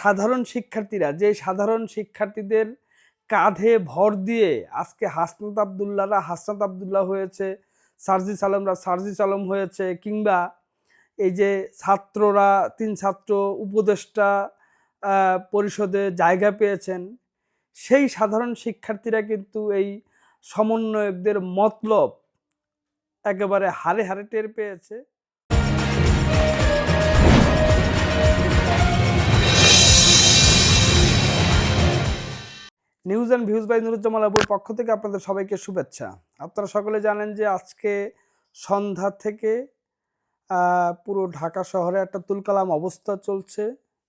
সাধারণ শিক্ষার্থীরা, যে সাধারণ শিক্ষার্থীদের কাঁধে ভর দিয়ে আজকে হাসনাত আবদুল্লাহরা, হাসনাত আবদুল্লাহ হয়েছে সার্জিস আলমরা সার্জিস আলম হয়েছে, কিংবা এই যে ছাত্ররা, তিন ছাত্র উপদেষ্টা পরিষদে জায়গা পেয়েছেন, সেই সাধারণ শিক্ষার্থীরা কিন্তু এই সমন্বয়কদের মতলব একেবারে হারে হারে টের পেয়েছে। News and views by Nuruzzaman আবুর পক্ষ থেকে আপনাদের সবাইকে শুভেচ্ছা। আপনারা সকলে জানেন যে আজকে সন্ধ্যা থেকে পুরো ঢাকা শহরে একটা তুলকালাম অবস্থা চলছে।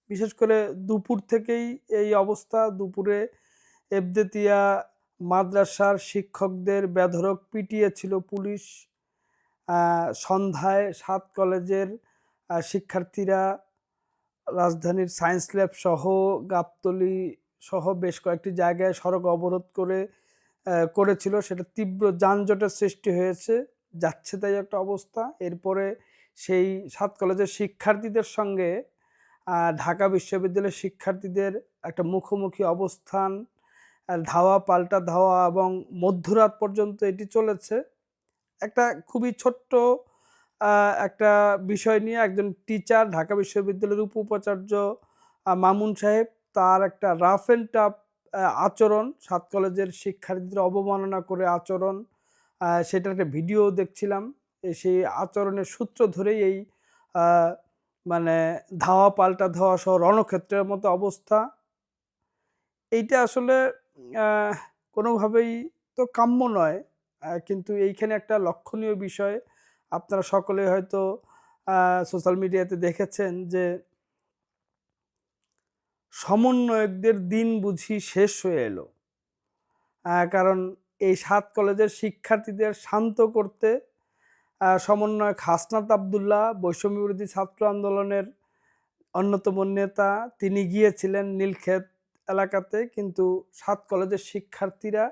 বিশেষ করে দুপুর থেকেই এই অবস্থা। দুপুরে এবদেতিয়া মাদ্রাসার শিক্ষকদের বেধরক পিটিয়েছিল পুলিশ। সন্ধ্যায় সাত কলেজের শিক্ষার্থীরা, রাজধানীর সায়েন্স ল্যাব সহ গাবতলি সহ বেশ কয়েকটি জায়গায় সড়ক অবরোধ করে করেছিল। সেটা তীব্র যানজটের সৃষ্টি হয়েছে। যাচ্ছে তাই একটা অবস্থা। এরপরে সেই সাত কলেজের শিক্ষার্থীদের সঙ্গে ঢাকা বিশ্ববিদ্যালয়ের শিক্ষার্থীদের একটা মুখোমুখি অবস্থান ধাওয়া, পাল্টা ধাওয়া এবং মধ্যরাত পর্যন্ত এটি চলেছে। একটা খুবই ছোট্ট একটা বিষয় নিয়ে একজন টিচার, ঢাকা বিশ্ববিদ্যালয়ের উপ উপাচার্য মামুন সাহেব তার একটা রাফ অ্যান্ড টাফ আচরণ, সাত কলেজের শিক্ষার্থীদের অবমাননা করে আচরণ সেটার একটা ভিডিও দেখছিলাম। সেই আচরণের সূত্র ধরেই এই মানে ধাওয়া পাল্টা ধাওয়া সহ রণক্ষেত্রের মতো অবস্থা। এইটা আসলে কোনোভাবেই তো কাম্য নয়। কিন্তু এইখানে একটা লক্ষণীয় বিষয়, আপনারা সকলে হয়তো সোশ্যাল মিডিয়াতে দেখেছেন যে সমন্বয়কদের দিন বুঝি শেষ হয়ে এলো। কারণ এই সাত কলেজের শিক্ষার্থীদের শান্ত করতে সমন্বয়ক হাসনাত আবদুল্লাহ, বৈষম্য বিরোধী ছাত্র আন্দোলনের অন্যতম নেতা, তিনি গিয়েছিলেন নীলক্ষেত এলাকাতে, কিন্তু সাত কলেজের শিক্ষার্থীরা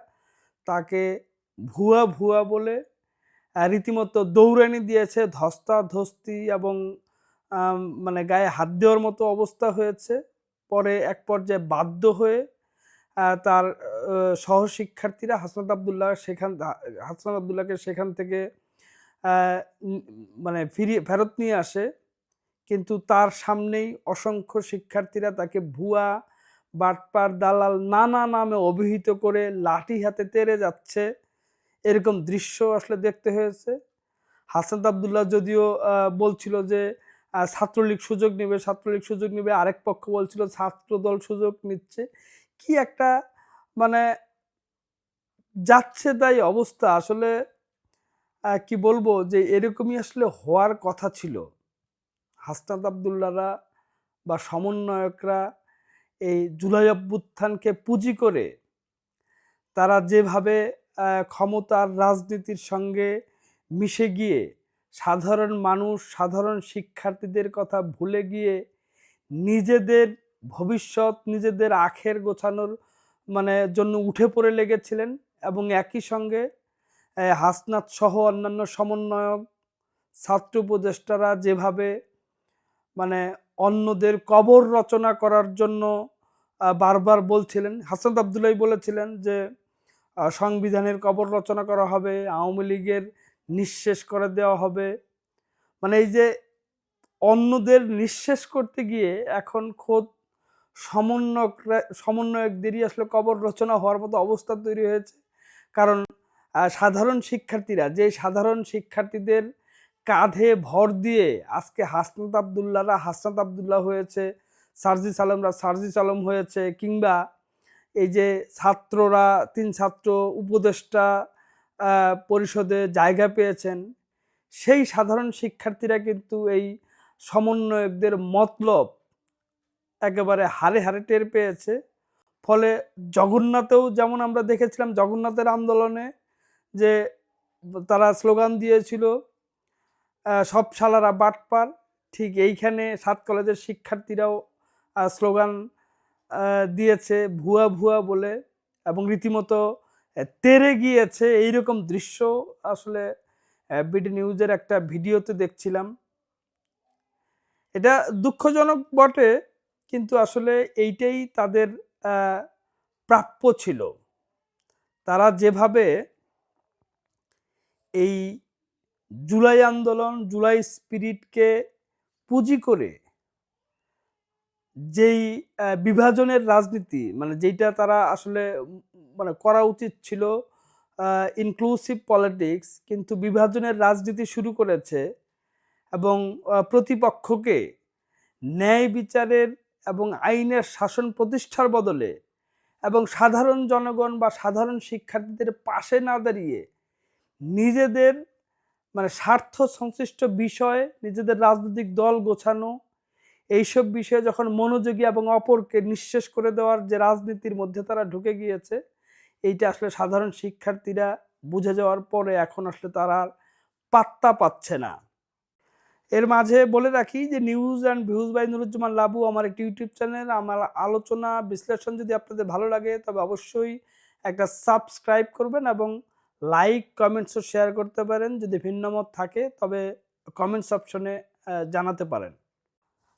তাকে ভুয়া ভুয়া বলে রীতিমতো দৌড়ানি দিয়েছে, ধস্তাধস্তি এবং মানে গায়ে হাত দেওয়ার মতো অবস্থা হয়েছে। পরে এক পর্যায়ে বাধ্য হয়ে তার সহশিক্ষার্থীরা হাসনাত আবদুল্লাহ সেখান হাসনাত আবদুল্লাহকে সেখান থেকে মানে ফিরিয়ে, ফেরত নিয়ে আসে। কিন্তু তার সামনেই অসংখ্য শিক্ষার্থীরা তাকে ভুয়া, বাটপার, দালাল নানা নামে অভিহিত করে লাঠি হাতে তেড়ে যাচ্ছে। এরকম দৃশ্য আসলে দেখতে হয়েছে। হাসান আবদুল্লাহ যদিও বলছিল যে ছাত্রলীগ সুযোগ নেবে, ছাত্রলীগ সুযোগ নেবে। আরেক পক্ষ বলছিল ছাত্রদল সুযোগ নিচ্ছে। কি একটা মানে যাচ্ছে তাই অবস্থা। আসলে কি বলব যে এরকমই আসলে হওয়ার কথা ছিল। হাসনাত আবদুল্লাহরা বা সমন্বয়করা এই জুলাই অভ্যুত্থানকে পুঁজি করে তারা যেভাবে ক্ষমতার রাজনীতির সঙ্গে মিশে গিয়ে সাধারণ মানুষ সাধারণ শিক্ষার্থীদের কথা ভুলে গিয়ে নিজেদের ভবিষ্যৎ নিজেদের আখের গোছানোর মানে জন্য উঠে পড়ে লেগেছিলেন এবং একই সঙ্গে আহ, হাসনাত সহ অন্যান্য সমন্বয়ক ছাত্র উপদেষ্টারা যেভাবে মানে অন্যদের কবর রচনা করার জন্য বারবার বলছিলেন হাসান আবদুল্লাহ বলেছিলেন যে সংবিধানের কবর রচনা করা হবে আওয়ামী লীগের নিঃশেষ করে দেওয়া হবে। মানে এই যে অন্যদের নিঃশেষ করতে গিয়ে এখন খোদ সমন্বয়করা, সমন্বয়কদেরই আসলে কবর রচনা হওয়ার মতো অবস্থা তৈরি হয়েছে। কারণ সাধারণ শিক্ষার্থীরা, যে সাধারণ শিক্ষার্থীদের কাঁধে ভর দিয়ে আজকে হাসনাত আবদুল্লাহরা হাসনাত আবদুল্লাহ হয়েছে সার্জিস আলমরা সার্জিস আলম হয়েছে, কিংবা এই যে ছাত্ররা, তিন ছাত্র, উপদেষ্টা পরিষদে জায়গা পেয়েছেন, সেই সাধারণ শিক্ষার্থীরা কিন্তু এই সমন্বয়কদের মতলব একেবারে হারে হারে টের পেয়েছে। ফলে জগন্নাথেও যেমন আমরা দেখেছিলাম জগন্নাথের আন্দোলনে যে তারা স্লোগান দিয়েছিল সব শালারা বাটপার ঠিক এইখানে সাত কলেজের শিক্ষার্থীরাও স্লোগান দিয়েছে ভুয়া ভুয়া বলে এবং রীতিমতো তেরে গিয়েছে। এইরকম দৃশ্য আসলে বিডি নিউজের একটা ভিডিওতে দেখছিলাম। এটা দুঃখজনক বটে, কিন্তু আসলে এইটাই তাদের প্রাপ্য ছিল। তারা যেভাবে এই জুলাই আন্দোলন, জুলাই স্পিরিটকে পুঁজি করে যেই বিভাজনের রাজনীতি মানে যেইটা তারা আসলে মানে করা উচিত ছিল ইনক্লুসিভ পলিটিক্স কিন্তু বিভাজনের রাজনীতি শুরু করেছে এবং প্রতিপক্ষকে ন্যায় বিচারের এবং আইনের শাসন প্রতিষ্ঠার বদলে এবং সাধারণ জনগণ বা সাধারণ শিক্ষার্থীদের পাশে না দাঁড়িয়ে নিজেদের মানে স্বার্থ সংশ্লিষ্ট বিষয়ে, নিজেদের রাজনৈতিক দল গোছানো, এইসব বিষয়ে যখন মনোযোগী এবং অপরকে নিঃশেষ করে দেওয়ার যে রাজনীতির মধ্যে তারা ঢুকে গিয়েছে এইটা আসলে সাধারণ শিক্ষার্থীরা বুঝে যাওয়ার পরে এখন আসলে তারা পাত্তা পাচ্ছে না। এর মাঝে বলে রাখি যে news and views by Nuruzzaman Labu আমার একটি ইউটিউব চ্যানেল। আমার আলোচনা, বিশ্লেষণ যদি আপনাদের ভালো লাগে তবে অবশ্যই একটা সাবস্ক্রাইব করবেন এবং লাইক কমেন্টসও শেয়ার করতে পারেন। যদি ভিন্নমত থাকে তবে কমেন্টস অপশনে জানাতে পারেন।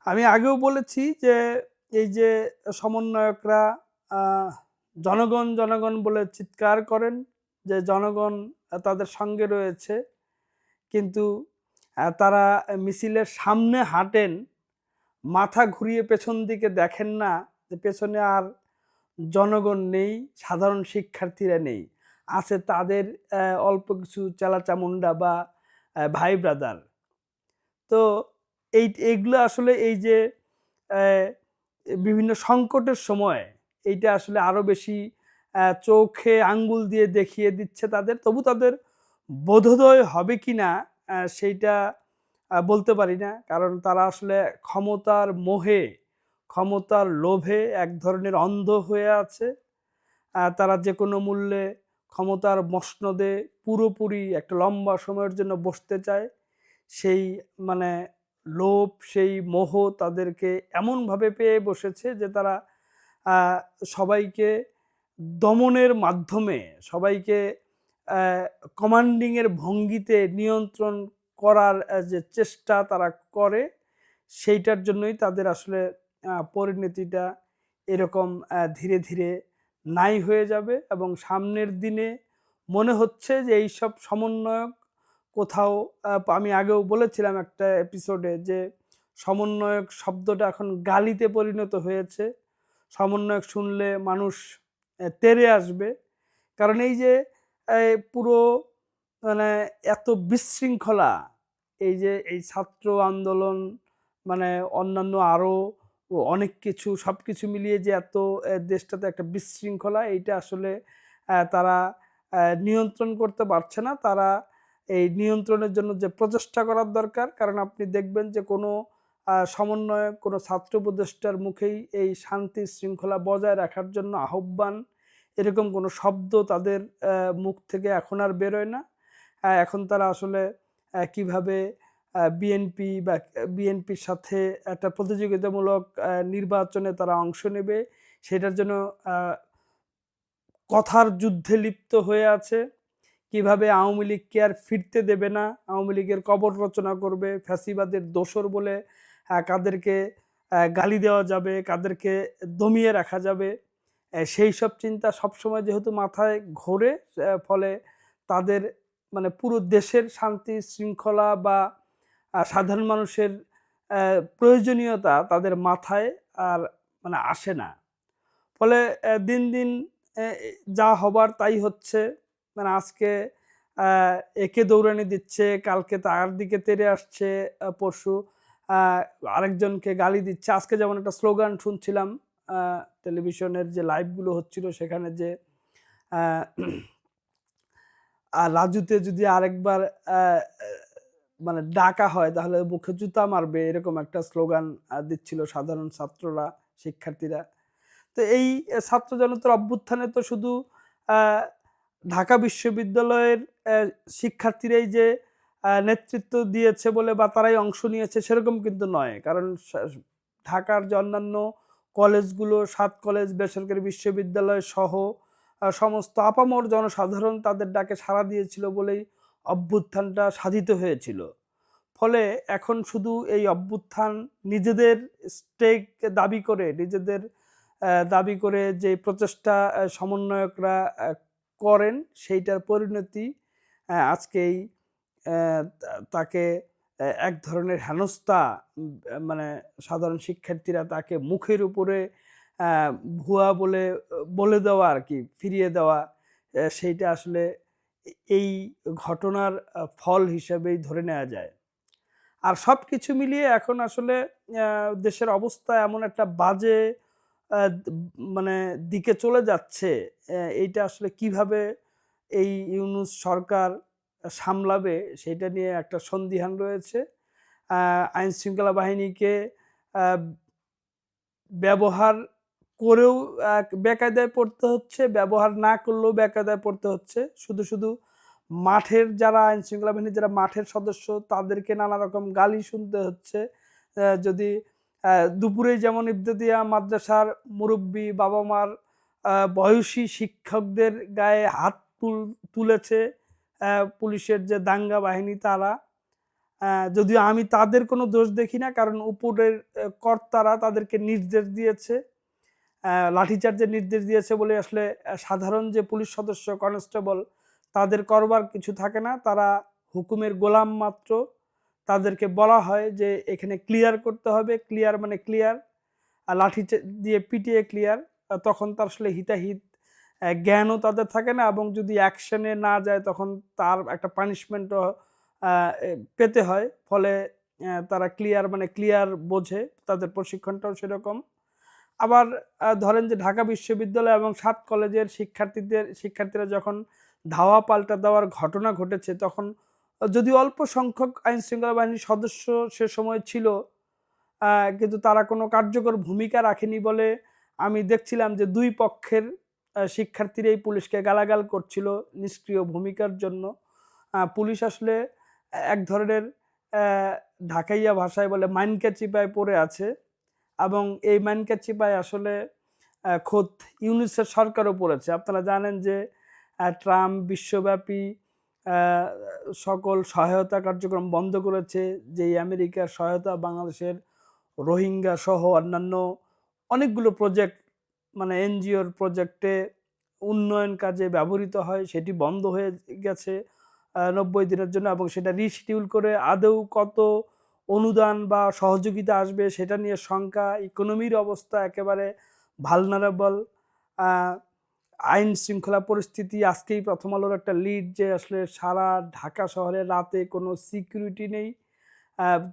আমি আগেও বলেছি যে এই যে সমন্বয়করা জনগণ জনগণ বলে চিৎকার করেন যে জনগণ তাদের সঙ্গে রয়েছে। কিন্তু তারা মিছিলের সামনে হাঁটেন, মাথা ঘুরিয়ে পেছন দিকে দেখেন না যে পেছনে আর জনগণ নেই, সাধারণ শিক্ষার্থীরা নেই। আছে তাদের অল্প কিছু চালাচামুন্ডা বা ভাই ব্রাদার। তো এই এইগুলো আসলে এই যে বিভিন্ন সংকটের সময় এইটা আসলে আরও বেশি চোখে আঙ্গুল দিয়ে দেখিয়ে দিচ্ছে তাদের। তবু তাদের বোধোদয় হবে কি না সেইটা বলতে পারি না। কারণ তারা আসলে ক্ষমতার মোহে, ক্ষমতার লোভে এক ধরনের অন্ধ হয়ে আছে। তারা যে কোনো মূল্যে ক্ষমতার মসনদে পুরোপুরি একটা লম্বা সময়ের জন্য বসতে চায়, সেই মানে লোভ, সেই মোহ তাদেরকে এমনভাবে পেয়ে বসেছে যে তারা সবাইকে দমনের মাধ্যমে, সবাইকে কমান্ডিংয়ের ভঙ্গিতে নিয়ন্ত্রণ করার যে চেষ্টা তারা করে, সেইটার জন্যই তাদের আসলে পরিণতিটা এরকম ধীরে ধীরে নাই হয়ে যাবে এবং সামনের দিনে মনে হচ্ছে যে এইসব সমন্বয়ক কোথাও আমি আগেও বলেছিলাম একটা এপিসোডে যে সমন্বয়ক শব্দটা এখন গালিতে পরিণত হয়েছে। সমন্বয়ক শুনলে মানুষ তেরে আসবে। কারণ এই যে পুরো মানে এত বিশৃঙ্খলা, এই যে, এই ছাত্র আন্দোলন মানে অন্যান্য আরও অনেক কিছু সব কিছু মিলিয়ে যে এত দেশটাতে একটা বিশৃঙ্খলা, এইটা আসলে তারা নিয়ন্ত্রণ করতে পারছে না। তারা এই নিয়ন্ত্রণের জন্য যে প্রচেষ্টা করার দরকার, কারণ আপনি দেখবেন যে কোনো আহ, সমন্বয়ক কোনো ছাত্র উপদেষ্টার মুখেই এই শান্তি শৃঙ্খলা বজায় রাখার জন্য আহ্বান। এরকম কোনো শব্দ তাদের মুখ থেকে এখন আর বেরোয় না। এখন তারা আসলে কীভাবে বিএনপি বা বিএনপির সাথে একটা প্রতিযোগিতামূলক নির্বাচনে তারা অংশ নেবে সেটার জন্য কথার যুদ্ধে লিপ্ত হয়ে আছে। কীভাবে আওয়ামী লীগকে আর ফিরতে দেবে না? আওয়ামী লীগের কবর রচনা করবে ফ্যাসিবাদের দোসর বলে কাদেরকে গালি দেওয়া যাবে, কাদেরকে দমিয়ে রাখা যাবে। সেই সব চিন্তা সবসময় যেহেতু মাথায় ঘোরে ফলে তাদের মানে পুরো দেশের শান্তি, শৃঙ্খলা বা সাধারণ মানুষের প্রয়োজনীয়তা তাদের মাথায় আর মানে আসে না। ফলে দিন দিন যা হবার তাই হচ্ছে। মানে আজকে একে দৌড়ানি দিচ্ছে, কালকে তার দিকে তেড়ে আসছে পরশু আরেকজনকে গালি দিচ্ছে। আজকে যেমন একটা স্লোগান শুনছিলাম টেলিভিশনের যে লাইভগুলো হচ্ছিল সেখানে যে রাজুতে যদি আরেকবার মানে ডাকা হয় তাহলে মুখে জুতা মারবে এরকম একটা স্লোগান দিচ্ছিল সাধারণ ছাত্ররা, শিক্ষার্থীরা। তো এই ছাত্র জনতার অভ্যুত্থানে তো শুধু ঢাকা বিশ্ববিদ্যালয়ের শিক্ষার্থীরাই যে নেতৃত্ব দিয়েছে বলে বা তারাই অংশ নিয়েছে সেরকম কিন্তু নয়। কারণ ঢাকার যে অন্যান্য কলেজগুলো সাত কলেজ বেসরকারি বিশ্ববিদ্যালয় সহ সমস্ত আপামর জনসাধারণ তাদের ডাকে সাড়া দিয়েছিল বলেই অভ্যুত্থানটা সাধিত হয়েছিল। ফলে এখন শুধু এই অভ্যুত্থান নিজেদের স্টেক দাবি করে নিজেদের দাবি করে যে প্রচেষ্টা সমন্বয়করা করেন সেইটার পরিণতি আহ, তা- তাকে এক ধরনের হেনস্থা মানে সাধারণ শিক্ষার্থীরা তাকে মুখের উপরে ভুয়া বলে বলে দেওয়া আর কি, ফিরিয়ে দেওয়া সেইটা আসলে এই ঘটনার ফল হিসেবেই ধরে নেওয়া যায়। আর সব কিছু মিলিয়ে এখন আসলে দেশের অবস্থা এমন একটা বাজে মানে দিকে চলে যাচ্ছে এইটা আসলে কীভাবে এই ইউনুস সরকার সামলাবে সেটা নিয়ে একটা সন্দিহান রয়েছে। আইন শৃঙ্খলা বাহিনীকে ব্যবহার করেও বেকায়দায় পড়তে হচ্ছে, ব্যবহার না করলেও বেকায়দায় পড়তে হচ্ছে। শুধু শুধু মাঠের যারা আইন শৃঙ্খলা বাহিনীর যারা মাঠের সদস্য, তাদেরকে নানা রকম গালি শুনতে হচ্ছে। যদি দুপুরে যেমন ইবতদিয়া মাদ্রাসার মুরব্বী বাবা মার বয়সী শিক্ষকদের গায়ে হাত তুল, তুলেছে পুলিশের যে দাঙ্গা বাহিনী, তারা যদিও আমি তাদের কোনো দোষ দেখি না, কারণ উপরের কর্তারা তাদেরকে নির্দেশ দিয়েছে লাঠিচার্জের নির্দেশ দিয়েছে বলে আসলে সাধারণ যে পুলিশ সদস্য, কনস্টেবল, তাদের করবার কিছু থাকে না। তারা হুকুমের গোলাম মাত্র। তাদেরকে বলা হয় যে, এখানে ক্লিয়ার করতে হবে। ক্লিয়ার মানে ক্লিয়ার আর লাঠি দিয়ে পিটিয়ে ক্লিয়ার তখন তার আসলে হিতাহিত জ্ঞানও তাদের থাকে না এবং যদি অ্যাকশনে না যায় তখন তার একটা পানিশমেন্টও পেতে হয়। ফলে তারা ক্লিয়ার মানে ক্লিয়ার বোঝে তাদের প্রশিক্ষণটাও সেরকম। আবার ধরেন যে ঢাকা বিশ্ববিদ্যালয় এবং সাত কলেজের শিক্ষার্থীদের, শিক্ষার্থীরা যখন ধাওয়া পাল্টা দেওয়ার ঘটনা ঘটেছে তখন যদি অল্প সংখ্যক আইন শৃঙ্খলা বাহিনীর সদস্য সে সময় ছিল কিন্তু তারা কোনো কার্যকর ভূমিকা রাখেনি বলে আমি দেখছিলাম যে দুই পক্ষের আহ, শিক্ষার্থীরাই পুলিশকে গালাগাল করছিল নিষ্ক্রিয় ভূমিকার জন্য। পুলিশ আসলে এক ধরনের ঢাকাইয়া ভাষায় বলে মাইনকা চিপায় পড়ে আছে এবং এই মাইনকা চিপায় আসলে খোদ ইউনিসেফ সরকারও পড়েছে। আপনারা জানেন যে ট্রাম্প বিশ্বব্যাপী সকল সহায়তা কার্যক্রম বন্ধ করেছে যেই আমেরিকার সহায়তা বাংলাদেশের রোহিঙ্গা সহ অন্যান্য অনেকগুলো প্রজেক্ট মানে এনজিওর প্রজেক্টে উন্নয়ন কাজে ব্যবহৃত হয়, সেটি বন্ধ হয়ে গেছে নব্বই দিনের জন্য এবং সেটা রিশিডিউল করে আদৌ কত অনুদান বা সহযোগিতা আসবে সেটা নিয়ে শঙ্কা ইকোনমির অবস্থা একেবারে ভালনারেবল আইন শৃঙ্খলা পরিস্থিতি আজকেই প্রথম আলোর একটা লিড যে আসলে সারা ঢাকা শহরে রাতে কোনো সিকিউরিটি নেই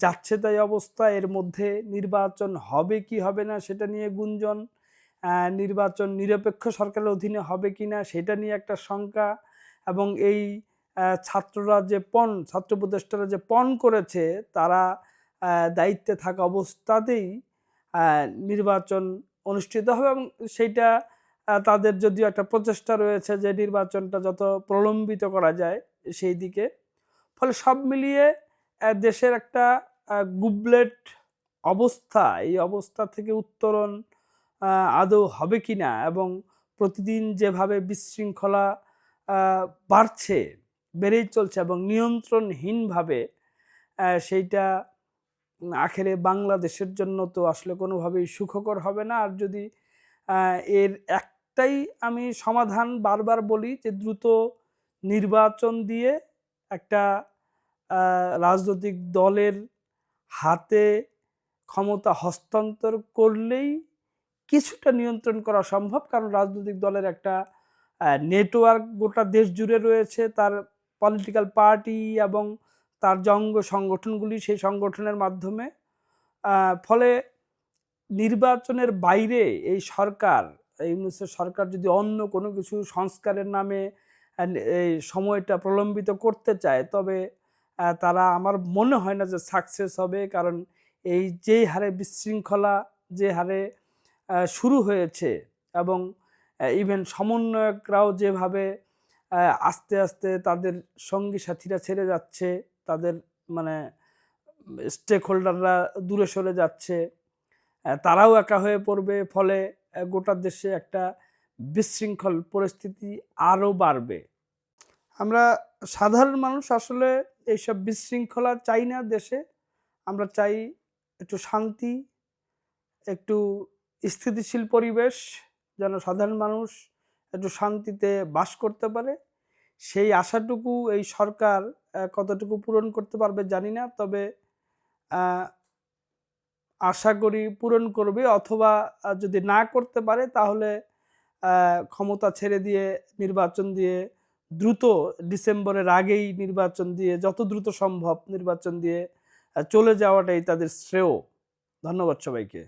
যাচ্ছে তাই অবস্থা, এর মধ্যে নির্বাচন হবে কি হবে না সেটা নিয়ে গুঞ্জন নির্বাচন নিরপেক্ষ সরকারের অধীনে হবে কি না সেটা নিয়ে একটা শঙ্কা এবং এই ছাত্ররা যে পণ, ছাত্র উপদেষ্টারা যে পণ করেছে, তারা দায়িত্বে থাকা অবস্থাতেই নির্বাচন অনুষ্ঠিত হবে এবং সেইটা তাদের যদিও একটা প্রচেষ্টা রয়েছে যে নির্বাচনটা যত প্রলম্বিত করা যায় সেই দিকে। ফলে সব মিলিয়ে দেশের একটা গুবলেট অবস্থা, এই অবস্থা থেকে উত্তরণ আদৌ হবে কি না? এবং প্রতিদিন যেভাবে বিশৃঙ্খলা বাড়ছে, বেড়েই চলছে এবং নিয়ন্ত্রণহীনভাবে সেইটা আখেরে বাংলাদেশের জন্য তো আসলে কোনোভাবেই সুখকর হবে না। আর যদি এর একটাই আমি সমাধান বারবার বলি যে দ্রুত নির্বাচন দিয়ে একটা রাজনৈতিক দলের হাতে ক্ষমতা হস্তান্তর করলেই কিছুটা নিয়ন্ত্রণ করা সম্ভব। কারণ রাজনৈতিক দলের একটা নেটওয়ার্ক গোটা দেশ জুড়ে রয়েছে। তার পলিটিক্যাল পার্টি এবং তার জঙ্গ সংগঠনগুলি, সেই সংগঠনের মাধ্যমে ফলে নির্বাচনের বাইরে এই সরকার, এই ইউনুসের সরকার যদি অন্য কোনো কিছু সংস্কারের নামে এই সময়টা প্রলম্বিত করতে চায়, তবে তারা আমার মনে হয় না যে সাকসেস হবে। কারণ এই যেই হারে বিশৃঙ্খলা, যে হারে শুরু হয়েছে এবং ইভেন সমন্বয়করাও যেভাবে আস্তে আস্তে তাদের সঙ্গী সাথীরা ছেড়ে যাচ্ছে, তাদের মানে স্টেক হোল্ডাররা দূরে সরে যাচ্ছে তারাও একা হয়ে পড়বে, ফলে গোটা দেশে একটা বিশৃঙ্খল পরিস্থিতি আরও বাড়বে। আমরা সাধারণ মানুষ আসলে এইসব বিশৃঙ্খলা চাই না দেশে, আমরা চাই একটু শান্তি, একটু স্থিতিশীল পরিবেশ, যেন সাধারণ মানুষ একটু শান্তিতে বাস করতে পারে। সেই আশাটুকু এই সরকার কতটুকু পূরণ করতে পারবে জানি না, তবে আশা করি পূরণ করবে অথবা যদি না করতে পারে তাহলে ক্ষমতা ছেড়ে দিয়ে নির্বাচন দিয়ে দ্রুত ডিসেম্বরের আগেই নির্বাচন দিয়ে, যত দ্রুত সম্ভব নির্বাচন দিয়ে চলে যাওয়াটাই তাদের শ্রেয়। ধন্যবাদ সবাইকে।